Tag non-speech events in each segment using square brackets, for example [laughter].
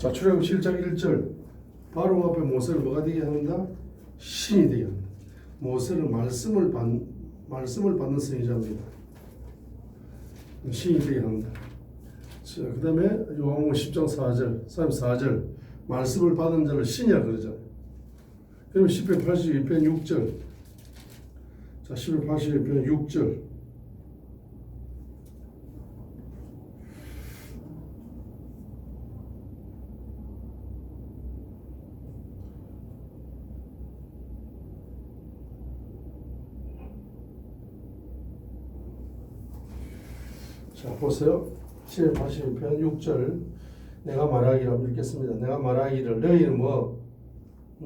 자, 출애굽 7장 1절. 바로 앞에 모세를 뭐가 되게 한다? 신이 되게 한다. 모세는 말씀을 받 말씀을 받는 선지자입니다. 신이 되게 한다. 자, 그다음에 요한복음 10장 4절, 34절. 말씀을 받은 자를 신이라 그러잖아요. 그러면 10편 82편 6절. 자, 10편 82편 6절. 자, 보세요. 782편 6절. 내가 말하기를 읽겠습니다. 내가 말하기를 너희는 뭐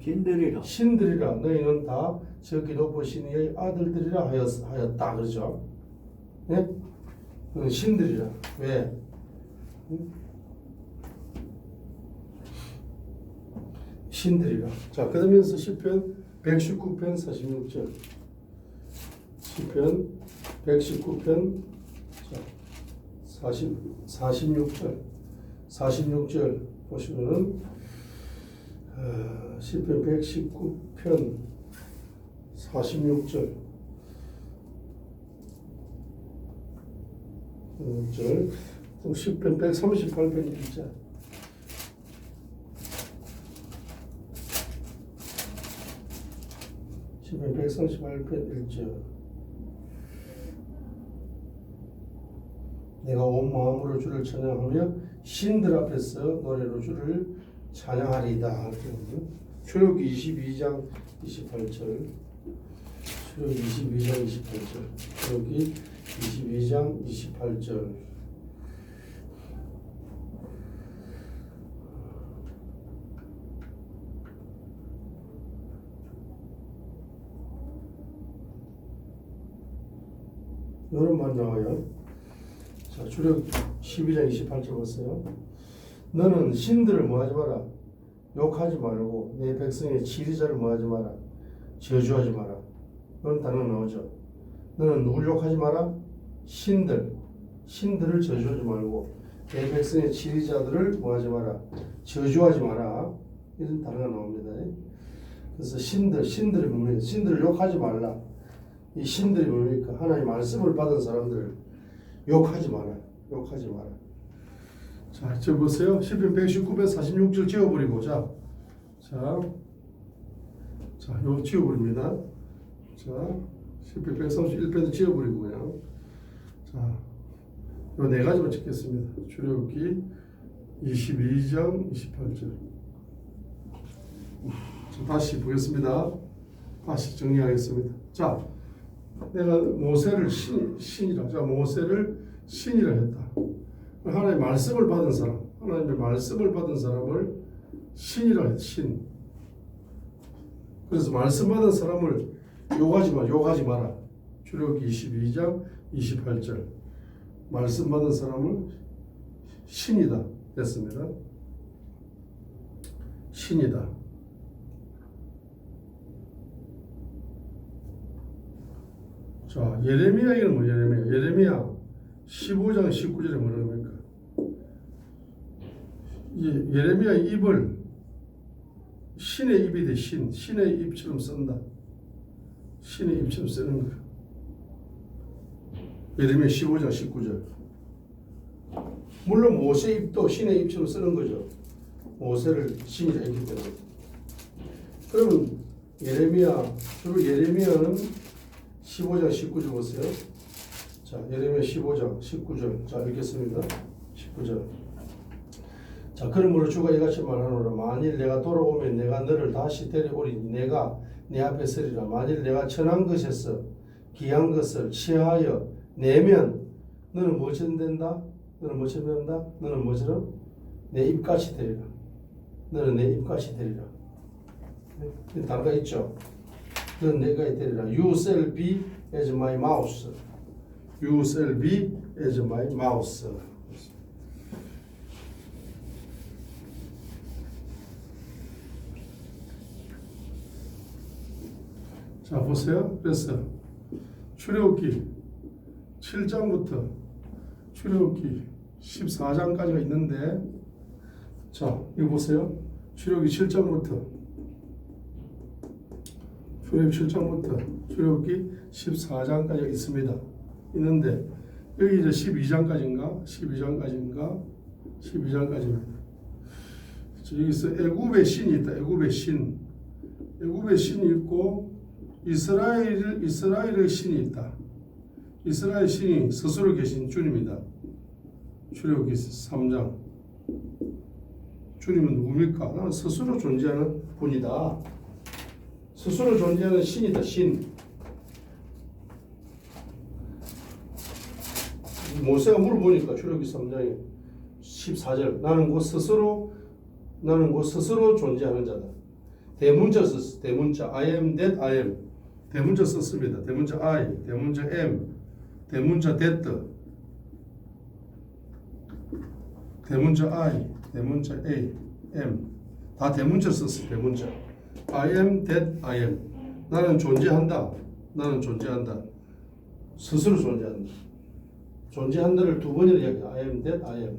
신들이라 신들이라 너희는 다 저기 높으신 이의 아들들이라 하였, 하였다 그러죠. 예? 너는 신들이라 왜? 응? 신들이라. 자 그러면서 시편 119편 46절. 시편 119편 자 40, 46절. 46절 보시면은 어, 시편 119편 46절. 1절. 또 시편 138편 1절 시편 138편 1절 내가 온 마음으로 주를 찬양하며 신들 앞에서 노래로 주를 찬양하리이다. 출애굽기 22장 28절. 출애굽기 22장 28절. 출애굽기 22장 28절. 이런 말 나와요. 자, 출애굽 12장 28절 보세요. 너는 신들을 뭐하지 마라. 욕하지 말고 내 백성의 지리자를 뭐하지 마라. 저주하지 마라. 그런 단어 나오죠. 너는 누굴 욕하지 마라? 신들. 신들을 저주하지 말고 내 백성의 지리자들을 뭐하지 마라. 저주하지 마라. 이런 단어가 나옵니다. 그래서 신들, 신들이 뭡니까? 신들을 욕하지 말라. 이 신들이 뭡니까? 하나님 말씀을 받은 사람들을 욕하지 마라. 욕하지 마라. 자, 저 보세요. 시편 119편 46절 지워버리고 자, 자, 자, 요 지워버립니다. 자, 시편 131편도 지워버리고 그냥 자, 요 네 가지만 찍겠습니다. 출애굽기 22장 28절. 자, 다시 보겠습니다. 다시 정리하겠습니다. 자, 내가 모세를 신, 신이라, 자, 모세를 신이라 했다. 하나님의 말씀을 받은 사람, 하나님의 말씀을 받은 사람을 신이라 했다. 신. 그래서 말씀 받은 사람을 욕하지 마, 욕하지 마라. 출애굽기 22장 28절. 말씀 받은 사람을 신이다 했습니다. 신이다. 자, 예레미야 이는 뭐 예레미야? 예레미야 15장 19절에 뭐라고 합니까? 이 예레미야 입을 신의 입이 돼 신, 신의 입처럼 쓴다. 신의 입처럼 쓰는 거야. 예레미야 15장 19절. 물론 모세 입도 신의 입처럼 쓰는 거죠. 모세를 신이라 했기 때문에. 그러면 예레미야 주로 예레미야는 15장 19절 보세요. 자, 예레미야 15장 19절. 자, 읽겠습니다. 19절. 자, 그러므로 주가 이같이 말하노라. 만일 내가 돌아오면 내가 너를 다시 데려오리니 내가 내 앞에 서리라. 만일 내가 천한 것에서 귀한 것을 취하여 내면 너는 무엇처럼 된다? 너는 무엇처럼 된다? 너는 뭐처럼? 내 입같이 되리라. 너는 내 입같이 되리라. 네? 단어가 있죠. 너는 내가 되리라. You shall be as my mouse. Be as my mouse. 자 보세요. 그래서 출애굽기 7장부터 출애굽기 14장까지가 있는데 자, 이거 보세요. 출애굽기 7장부터 출애굽기 7장부터 출애굽기 14장까지 있습니다. 있는데 여기 이제 12장까지인가 12장까지인가 12장까지입니다. 여기서 애굽의 신이 있다. 애굽의 신. 애굽의 신이 있고 이스라엘 이스라엘의 신이 있다. 이스라엘 신이 스스로 계신 주님이다. 출애굽기 3장. 주님은 누굽니까? 나는 스스로 존재하는 분이다. 스스로 존재하는 신이다. 신. 모세가 물어보니까 출애굽기 3장에 14절 나는 곧 스스로 나는 곧 스스로 존재하는 자다. 대문자 썼 대문자 I am that I am 대문자 썼습니다. 대문자 I, 대문자 am, 대문자 that, 대문자 I, 대문자 A, M 다 대문자 썼어. 대문자 I am that I am 나는 존재한다. 나는 존재한다. 스스로 존재한다. 존재한다를 두 번이나 이야기. I am that I am.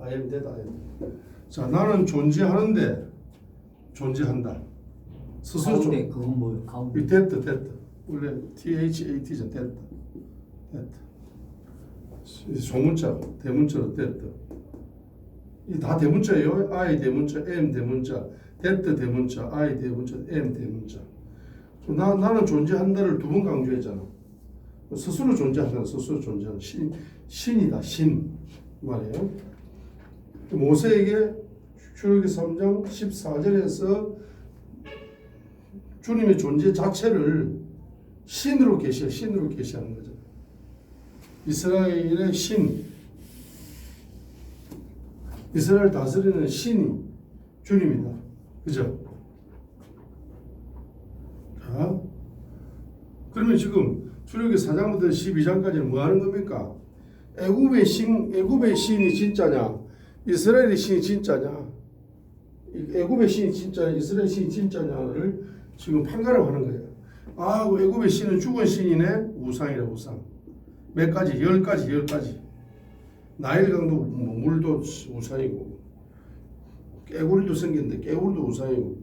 I am that I am. 자, 나는 존재하는데 존재한다. 스스로 존. 가운데 그건? 이 가운데 that that 원래 T H A T죠. that. 이 소문자 대문자로 that. 이다 대문자예요. I 대문자, M 대문자, that 대문자, I 대문자, M 대문자. 나 나는 존재한다를 두 번 강조했잖아. 스스로 존재한다. 스스로 존재하는 신 신이다. 신 말이에요. 모세에게 출애굽기 3장 14절에서 주님의 존재 자체를 신으로 계시 신으로 계시하는 거죠. 이스라엘의 신, 이스라엘 다스리는 신이 주님이다. 그죠? 자, 그러면 지금 출애굽기 4장부터 12장까지는 뭐 하는 겁니까? 애굽의 신, 애굽의 신이 진짜냐? 이스라엘의 신이 진짜냐? 이 애굽의 신이 진짜냐? 이스라엘 신이 진짜냐를 지금 판가름 하는 거예요. 아, 그 애굽의 신은 죽은 신이네. 우상이라 우상. 몇 가지? 열 가지, 열 가지. 나일강도 뭐 물도 우상이고, 깨구리도 생겼는데 깨구리도 우상이고,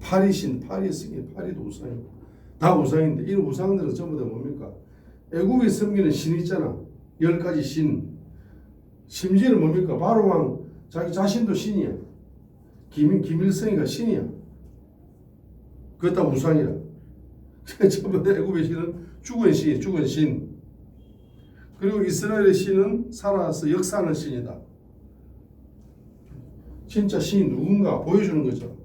파리신, 파리 생긴 파리도 우상이고, 다 우상인데 이 우상들은 전부 다 뭡니까? 애굽이 섬기는 신 있잖아. 열 가지 신. 심지어는 뭡니까? 바로왕 자기 자신도 신이야. 김, 김일성이가 신이야. 그것 다 우상이라. [laughs] 전부 다 애굽의 신은 죽은 신, 죽은 신. 그리고 이스라엘의 신은 살아서 역사하는 신이다. 진짜 신이 누군가 보여주는 거죠.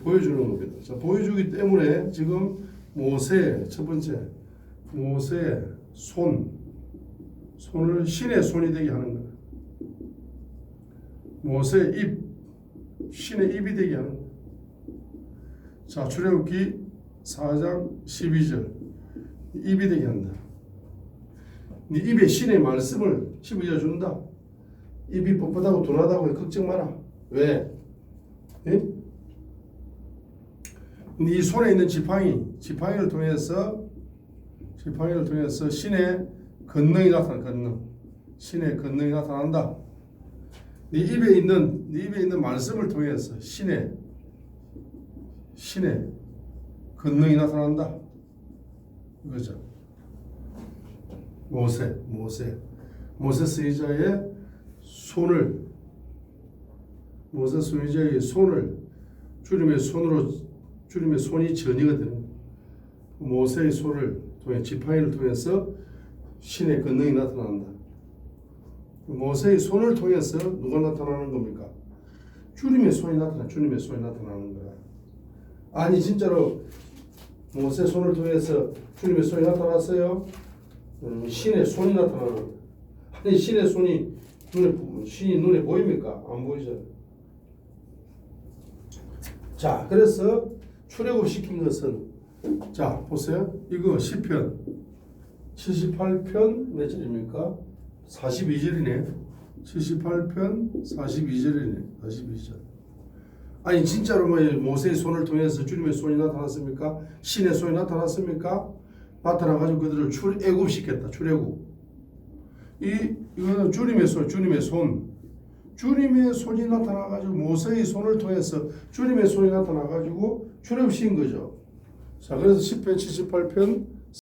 보여주는 겁니다. 자, 보여주기 때문에 지금 모세 첫 번째 모세 손 손을 신의 손이 되게 하는 거예요. 모세 입 신의 입이 되게 하는 거예요. 자 출애굽기 4장 12절 입이 되게 한다. 네 입에 신의 말씀을 12절 준다. 입이 뻣뻣하고 둔하다고 걱정 마라. 왜? 예? 네 손에 있는 지팡이, 지팡이를 통해서 지팡이를 통해서 신의 권능이 나타나 권능, 신의 권능이 나타난다. 네 입에 있는 네 입에 있는 말씀을 통해서 신의 신의 권능이 나타난다. 그죠? 모세, 모세, 모세 스이자의 손을 모세 스이자의 손을 주님의 손으로 주님의 손이 전이가 되는. 모세의 손을 통해 지팡이를 통해서 신의 권능이 나타난다. 모세의 손을 통해서 누가 나타나는 겁니까? 주님의 손이 나타나 주님의 손이 나타나는 거야. 아니 진짜로 모세 손을 통해서 주님의 손이 나타났어요. 음, 신의 손이 나타나는. 아니 신의 손이 눈에 보- 신이 눈에 보입니까? 안 보이죠. 자, 그래서 출애굽 시킨 것은 자 보세요. 이거 시편 78편 몇 절입니까? 42절이네. 78편 42절이네. 42절. 아니 진짜로 뭐 모세의 손을 통해서 주님의 손이 나타났습니까? 신의 손이 나타났습니까? 나타나 가지고 그들을 출애굽 시켰다. 출애굽. 이 이거는 주님의 손, 주님의 손. 주님의 손이 나타나 가지고 모세의 손을 통해서 주님의 손이 나타나 가지고 출애굽신 거죠. 자, 그래서 10편 78편